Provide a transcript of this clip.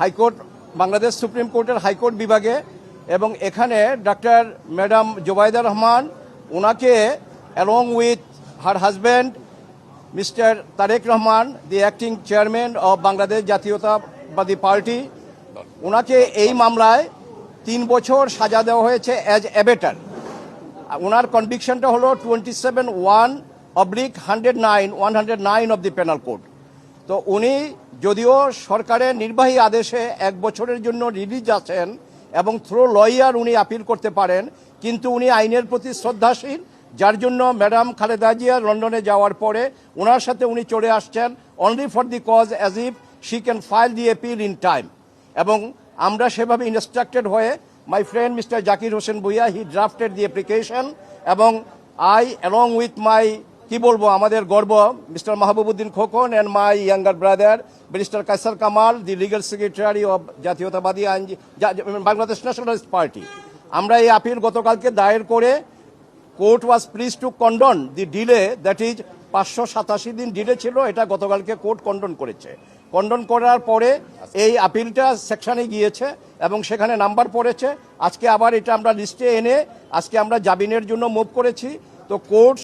High court, Bangladesh supreme কোর্টের high court বিভাগে এবং এখানে ডাক্তার ম্যাডাম জোবাইদা রহমান ওনাকে along with her husband mister Tarek Rahman the acting chairman of Bangladesh Jatiyatabadi party ওনাকে এই মামলায় তিন বছর সাজা দেওয়া হয়েছে অ্যাজ অ্যাবেটার ওনার কনভিকশনটা হলো twenty seven one oblique hundred nine one hundred nine of the penal code তো উনি যদিও সরকারের নির্বাহী আদেশে এক বছরের জন্য রিলিজ আছেন এবং থ্রো লয়ার উনি আপিল করতে পারেন, কিন্তু উনি আইনের প্রতি শ্রদ্ধাশীল, যার জন্য ম্যাডাম খালেদা জিয়া লন্ডনে যাওয়ার পরে ওনার সাথে উনি চলে আসছেন only for the cause as if she can file the appeal in time এবং আমরা সেভাবে ইনস্ট্রাক্টেড হয়ে my friend mister Zakir Hossain Bhuiyan he drafted the application এবং আই অ্যালং উইথ মাই কি বলব, আমাদের গর্ব, mister Mahbubuddin Khokon and my younger brother minister Kaiser Kamal the legal secretary of Jatiyatabadi আইন বাংলাদেশ ন্যাশনালিস্ট পার্টি আমরা এই appeal গতকালকে দায়ের করে court was pleased to condone the delay that is পাঁচশো সাতাশি দিন ডিলে ছিল, এটা গতকালকে কোর্ট কন্ডন করেছে। কন্ডন করার পরে এই আপিলটা সেকশনে গিয়েছে এবং সেখানে নাম্বার পড়েছে। আজকে আবার এটা আমরা লিস্টে এনে, আজকে আমরা জামিনের জন্য মুভ করেছি। তো কোর্ট